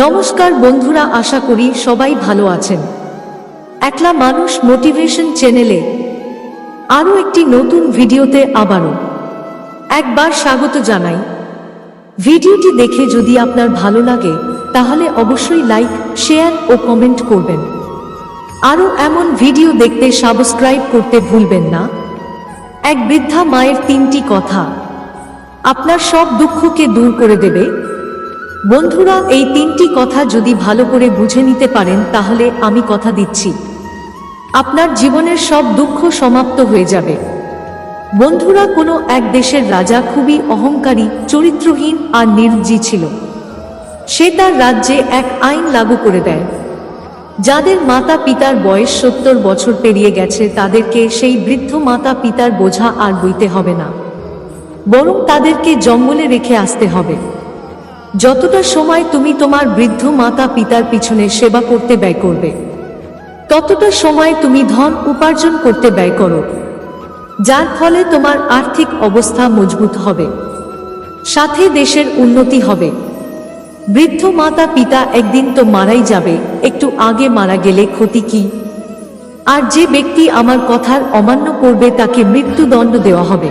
নমস্কার বন্ধুরা, আশা করি সবাই ভালো আছেন। একলা মানুষ মোটিভেশন চ্যানেলে আরও একটি নতুন ভিডিওতে আবারও একবার স্বাগত জানাই। ভিডিওটি দেখে যদি আপনার ভালো লাগে, তাহলে অবশ্যই লাইক, শেয়ার ও কমেন্ট করবেন। আরও এমন ভিডিও দেখতে সাবস্ক্রাইব করতে ভুলবেন না। এক বৃদ্ধা মায়ের তিনটি কথা। আপনার সব দুঃখকে দূর করে দেবে। বন্ধুরা, এই তিনটি কথা যদি ভালো করে বুঝে নিতে পারেন, তাহলে আমি কথা দিচ্ছি। আপনার জীবনের সব দুঃখ সমাপ্ত হয়ে যাবে। বন্ধুরা, কোনো এক দেশের রাজা খুবই অহংকারী, চরিত্রহীন আর নির্জি ছিল। সে তার রাজ্যে এক আইন লাগু করে দেয়। যাদের মাতা পিতার বয়স সত্তর বছর পেরিয়ে গেছে, তাদেরকে সেই বৃদ্ধ মাতা পিতার বোঝা আর বইতে হবে না। বরং তাদেরকে জঙ্গলে রেখে আসতে হবে। যতটা সময় তুমি তোমার বৃদ্ধ মাতা পিতার পিছনে সেবা করতে ব্যয় করবে, ততটা সময় তুমি ধন উপার্জন করতে ব্যয় করো, যার ফলে তোমার আর্থিক অবস্থা মজবুত হবে, সাথে দেশের উন্নতি হবে। বৃদ্ধ মাতা পিতা একদিন তো মারাই যাবে, একটু আগে মারা গেলে ক্ষতি কি? আর যে ব্যক্তি আমার কথার অমান্য করবে তাকে মৃত্যুদণ্ড দেওয়া হবে।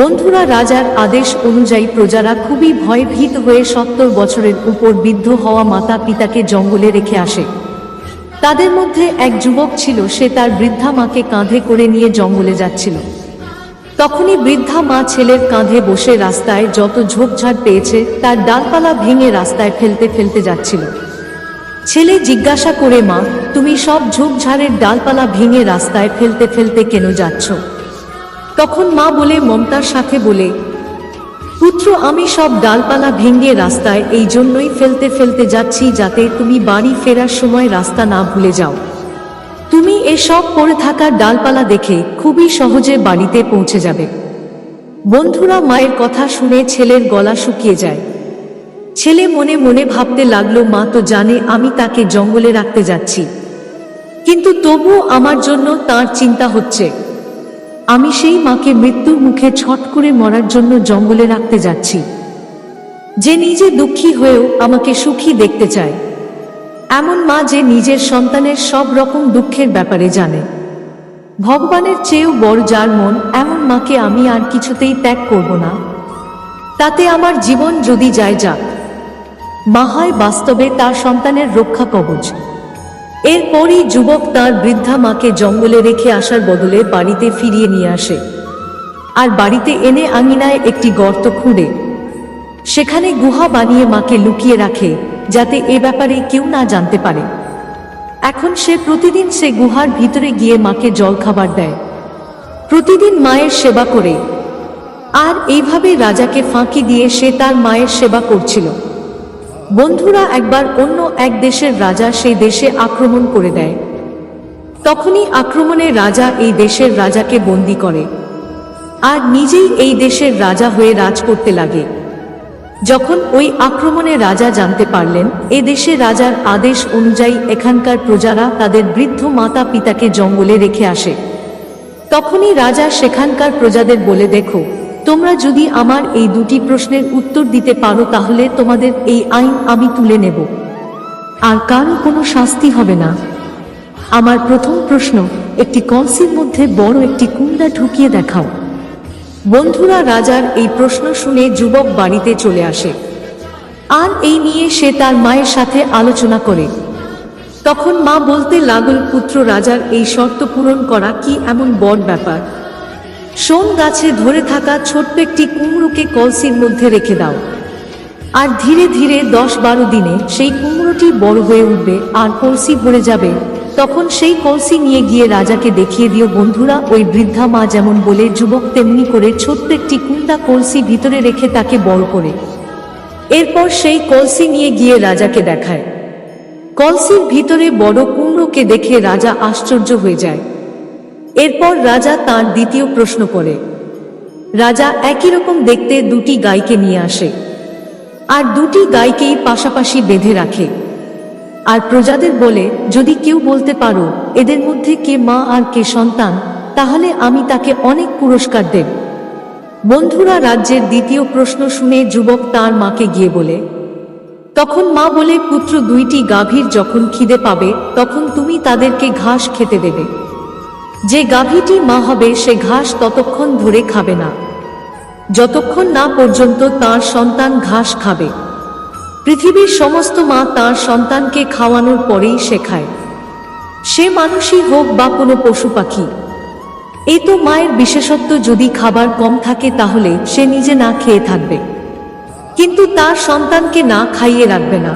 বন্ধুরা, রাজার আদেশ অনুযায়ী প্রজারা খুবই ভয়ভীত হয়ে সত্তর বছরের উপর বৃদ্ধ হওয়া মাতা পিতাকে জঙ্গলে রেখে আসে। তাদের মধ্যে এক যুবক ছিল, সে তার বৃদ্ধা মাকে কাঁধে করে নিয়ে জঙ্গলে যাচ্ছিল। তখনই বৃদ্ধা মা ছেলের কাঁধে বসে রাস্তায় যত ঝোপঝাড় পেয়েছে, তার ডালপালা ভেঙে রাস্তায় ফেলতে ফেলতে যাচ্ছিল। ছেলে জিজ্ঞাসা করে, মা, তুমি সব ঝোপঝাড়ের ডালপালা ভেঙে রাস্তায় ফেলতে ফেলতে কেন যাচ্ছ? তখন মা বলে, মমতার সাথে বলে, পুত্র, আমি সব ডালপালা ভেঙে রাস্তায় এই জন্যই ফেলতে ফেলতে যাচ্ছি যাতে তুমি বাড়ি ফেরার সময় রাস্তা না ভুলে যাও। তুমি এসব পড়ে থাকা ডালপালা দেখে খুবই সহজে বাড়িতে পৌঁছে যাবে। বন্ধুরা, মায়ের কথা শুনে ছেলের গলা শুকিয়ে যায়। ছেলে মনে মনে ভাবতে লাগল, মা তো জানে আমি তাকে জঙ্গলে রাখতে যাচ্ছি। কিন্তু তবুও আমার জন্য তার চিন্তা হচ্ছে। আমি সেই মাকে মৃত্যুর মুখে ছট করে মরার জন্য জঙ্গলে রাখতে যাচ্ছি। যে নিজে দুঃখী হয়েও আমাকে সুখী দেখতে চায়। এমন মা যে নিজের সন্তানের সব রকম দুঃখের ব্যাপারে জানে। ভগবানের চেয়েও বড় যার মন, এমন মাকে আমি আর কিছুতেই ত্যাগ করব না। তাতে আমার জীবন যদি যায় যাক। মা হয় বাস্তবে তার সন্তানের রক্ষা কবচ। এরপরই যুবক তার বৃদ্ধা মাকে জঙ্গলে রেখে আসার বদলে বাড়িতে ফিরিয়ে নিয়ে আসে। আর বাড়িতে এনে আঙিনায় একটি গর্ত খুঁড়ে। সেখানে গুহা বানিয়ে মাকে লুকিয়ে রাখে, যাতে এ ব্যাপারে কেউ না জানতে পারে। এখন সে প্রতিদিন সে গুহার ভিতরে গিয়ে মাকে জল খাবার দেয়। প্রতিদিন মায়ের সেবা করে। আর এইভাবে রাজাকে ফাঁকি দিয়ে সে তার মায়ের সেবা করছিল। বন্ধুরা একবার অন্য এক দেশের রাজা সেই দেশে আক্রমণ করে দেয়। তখনই আক্রমণে রাজা এই দেশের রাজাকে বন্দি করে। আর নিজেই এই দেশের রাজা হয়ে রাজ করতে লাগে। যখন ওই আক্রমণে রাজা জানতে পারলেন, এ দেশে রাজার আদেশ অনুযায়ী এখানকার প্রজারা তাদের বৃদ্ধ মাতা পিতাকে জঙ্গলে রেখে আসে। তখনই রাজা সেখানকার প্রজাদের বলে, দেখো তোমরা যদি আমার এই দুটি প্রশ্নের উত্তর দিতে পারো, তাহলে তোমাদের এই আইন আমি তুলে নেব। আর কারও কোনো শাস্তি হবে না। আমার প্রথম প্রশ্ন, একটি কলসির মধ্যে বড় একটি কুন্দা ঢুকিয়ে দেখাও। বন্ধুরা, রাজার এই প্রশ্ন শুনে যুবক বাড়িতে চলে আসে। আর এই নিয়ে সে তার মায়ের সাথে আলোচনা করে। তখন মা বলতে লাগল, পুত্র রাজার এই শর্ত পূরণ করা কি এমন বড় ব্যাপার? সোন গাছে ধরে থাকা ছোট্ট একটি কুমড়োকে কলসির মধ্যে রেখে দাও। আর ধীরে ধীরে দশ বারো দিনে সেই কুমড়োটি বড় হয়ে উঠবে আর কলসি ভরে যাবে। তখন সেই কলসি নিয়ে গিয়ে রাজাকে দেখিয়ে দিও, বন্ধুরা, ওই বৃদ্ধা মা যেমন বলে, যুবক তেমনি করে ছোট্ট একটি কুন্দা কলসি ভিতরে রেখে তাকে বড় করে। এরপর সেই কলসি নিয়ে গিয়ে রাজাকে দেখায়। কলসির ভিতরে বড় কুমড়োকে দেখে রাজা আশ্চর্য হয়ে যায়। এরপর রাজা তার দ্বিতীয় প্রশ্ন করে। রাজা একই রকম দেখতে দুটি গাইকে নিয়ে আসে। আর দুটি গাইকেই পাশাপাশি বেঁধে রাখে। আর প্রজাদের বলে, যদি কেউ বলতে পারো, এদের মধ্যে কে মা আর কে সন্তান, তাহলে আমি তাকে অনেক পুরস্কার দেব। বন্ধুরা রাজ্যের দ্বিতীয় প্রশ্ন শুনে যুবক তার মাকে গিয়ে বলে, তখন মা বলে, পুত্র দুইটি গাভীর যখন খিদে পাবে, তখন তুমি তাদেরকে ঘাস খেতে দেবে যে গাভীটি মা হবে, সে ঘাস ততক্ষণ ধরে খাবে না। যতক্ষণ না পর্যন্ত তার সন্তান ঘাস খাবে। পৃথিবীর সমস্ত মা তার সন্তানকে খাওয়ানোর পরেই শেখায় সে মানুষই হোক বা কোনো পশু পাখি। এই তো মায়ের বিশেষত্ব, যদি খাবার কম থাকে তাহলে সে নিজে না খেয়ে থাকবে। কিন্তু তার সন্তানকে না খাইয়ে রাখবে না।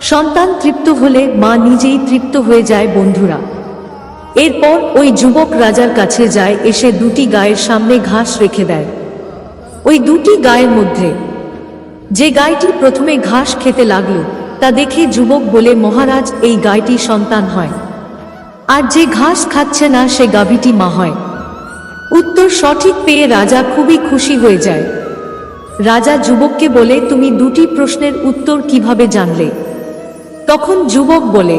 সন্তান তৃপ্ত হলে মা নিজেই তৃপ্ত হয়ে যায় বন্ধুরা। এরপর ওই যুবক রাজার কাছে যায়, এসে দুটি গায়ের সামনে ঘাস রেখে দেয়। ওই দুটি গায়ের মধ্যে যে গাইটি প্রথমে ঘাস খেতে লাগল, তা দেখে যুবক বলে, মহারাজ, এই গাইটি সন্তান হয়। আর যে ঘাস খাচ্ছে না, সে গাভীটি মা হয়। উত্তর সঠিক পেয়ে রাজা খুবই খুশি হয়ে যায়। রাজা যুবককে বলে, তুমি দুটি প্রশ্নের উত্তর কীভাবে জানলে? তখন যুবক বলে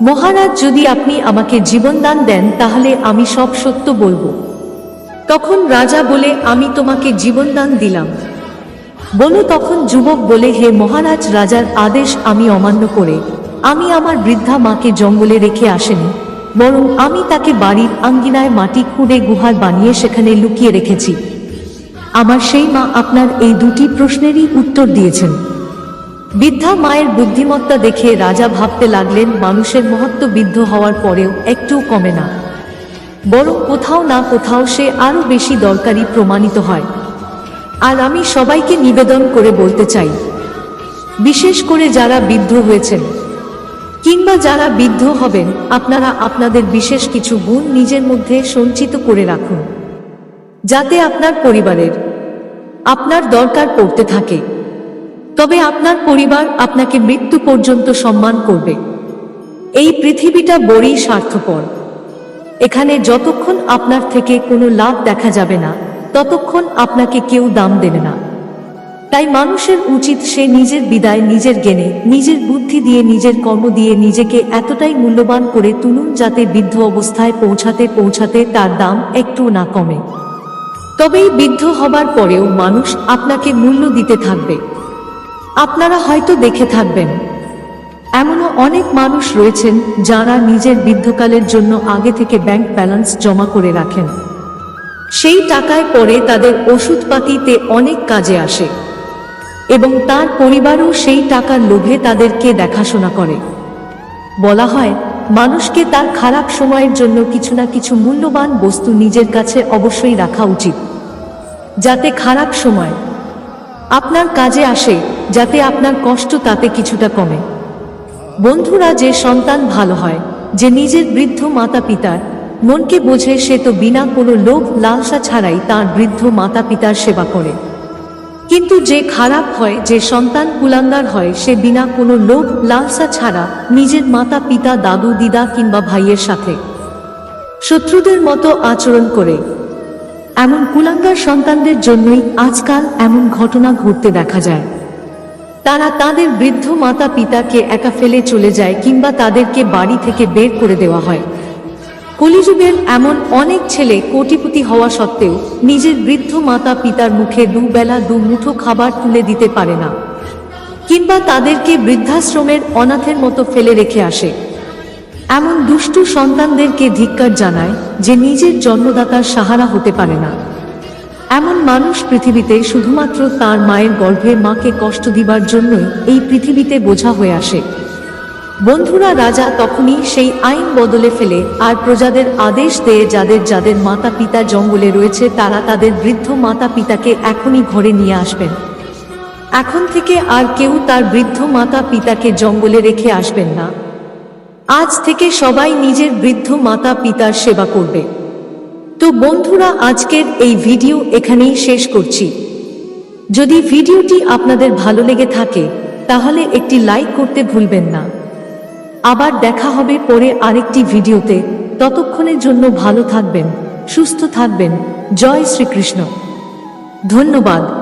মহারাজ, যদি আপনি আমাকে জীবনদান দেন তাহলে আমি সব সত্য বলব। তখন রাজা বলে, আমি তোমাকে জীবনদান দিলাম। বলো তখন যুবক বলে, হে মহারাজ, রাজার আদেশ আমি অমান্য করে। আমি আমার বৃদ্ধা মাকে জঙ্গলে রেখে আসেনি, বরং আমি তাকে বাড়ির আঙ্গিনায় মাটি খুঁড়ে গুহার বানিয়ে সেখানে লুকিয়ে রেখেছি। আমার সেই মা আপনার এই দুটি প্রশ্নেরই উত্তর দিয়েছেন। বৃদ্ধা মায়ের বুদ্ধিমত্তা দেখে রাজা ভাবতে লাগলেন, মানুষের মহত্ব বিদ্ধ হওয়ার পরেও একটু কমে না। বরং কোথাও না কোথাও সে আরও বেশি দরকারি প্রমাণিত হয়। আর আমি সবাইকে নিবেদন করে বলতে চাই, বিশেষ করে যারা বৃদ্ধ হয়েছেন। কিংবা যারা বৃদ্ধ হবেন, আপনারা আপনাদের বিশেষ কিছু গুণ নিজের মধ্যে সঞ্চিত করে রাখুন। যাতে আপনার পরিবারের, আপনার দরকার পড়তে থাকে। তবে আপনার পরিবার আপনাকে মৃত্যু পর্যন্ত সম্মান করবে। এই পৃথিবীটা বড়ই স্বার্থপর। এখানে যতক্ষণ আপনার থেকে কোনো লাভ দেখা যাবে না, ততক্ষণ আপনাকে কেউ দাম দেবে না। তাই মানুষের উচিত সে নিজের বিদায় নিজের জ্ঞানে, নিজের বুদ্ধি দিয়ে, নিজের কর্ম দিয়ে নিজেকে এতটাই মূল্যবান করে তুলুন যাতে বৃদ্ধ অবস্থায় পৌঁছাতে পৌঁছাতে তার দাম একটু না কমে। তবেই বৃদ্ধ হবার পরেও মানুষ আপনাকে মূল্য দিতে থাকবে। আপনারা হয়তো দেখে থাকবেন, এমনও অনেক মানুষ রয়েছেন যারা নিজের বৃদ্ধকালের জন্য আগে থেকে ব্যাংক ব্যালেন্স জমা করে রাখেন। সেই টাকায় পরে তাদের ওষুধপাতিতে অনেক কাজে আসে এবং তার পরিবারও সেই টাকার লোভে তাদেরকে দেখাশোনা করে। বলা হয়, মানুষকে তার খারাপ সময়ের জন্য কিছু না কিছু মূল্যবান বস্তু নিজের কাছে অবশ্যই রাখা উচিত, যাতে খারাপ সময় আপনার কাজে আসে যাতে আপনার কষ্ট তাতে কিছুটা কমে। বন্ধুরা, যে সন্তান ভালো হয়, যে নিজের বৃদ্ধ মাতা পিতার মনকে বোঝে, সে তো বিনা কোনো লোভ লালসা ছাড়াই তার বৃদ্ধ মাতা পিতার সেবা করে। কিন্তু যে খারাপ হয়, যে সন্তান কুলাঙ্গার হয়, সে বিনা কোনো লোভ লালসা ছাড়া নিজের মাতা পিতা দাদু দিদা কিংবা ভাইয়ের সাথে শত্রুদের মতো আচরণ করে। এমন কুলাঙ্গার সন্তানদের জন্যই আজকাল এমন ঘটনা ঘটতে দেখা যায়। তারা তাদের বৃদ্ধ মাতা পিতাকে একা ফেলে চলে যায় কিংবা তাদেরকে বাড়ি থেকে বের করে দেওয়া হয়। কলিযুগের এমন অনেক ছেলে কোটিপতি হওয়া সত্ত্বেও নিজের বৃদ্ধ মাতা পিতার মুখে দুবেলা দু মুঠো খাবার তুলে দিতে পারে না, কিংবা তাদেরকে বৃদ্ধাশ্রমের অনাথের মতো ফেলে রেখে আসে। এমন দুষ্টু সন্তানদেরকে ধিক্কার জানায় যে নিজের জন্মদাতার সাহারা হতে পারে না। এমন মানুষ পৃথিবীতে শুধুমাত্র তার মায়ের গর্ভে মাকে কষ্ট দিবার জন্যই এই পৃথিবীতে বোঝা হয়ে আসে। বন্ধুরা, রাজা তখনই সেই আইন বদলে ফেলে আর প্রজাদের আদেশ দেয় যাদের যাদের মাতা পিতা জঙ্গলে রয়েছে, তারা তাদের বৃদ্ধ মাতা পিতাকে এখনই ঘরে নিয়ে আসবেন। এখন থেকে আর কেউ তার বৃদ্ধ মাতা পিতাকে জঙ্গলে রেখে আসবেন না। আজ থেকে সবাই নিজের বৃদ্ধ মাতা পিতার সেবা করবে। তো বন্ধুরা, আজকের এই ভিডিও এখানেই শেষ করছি। যদি ভিডিওটি আপনাদের ভালো লেগে থাকে, তাহলে একটি লাইক করতে ভুলবেন না। আবার দেখা হবে পরে আরেকটি ভিডিওতে। ততক্ষণের জন্য ভালো থাকবেন, সুস্থ থাকবেন। জয় শ্রীকৃষ্ণ। ধন্যবাদ।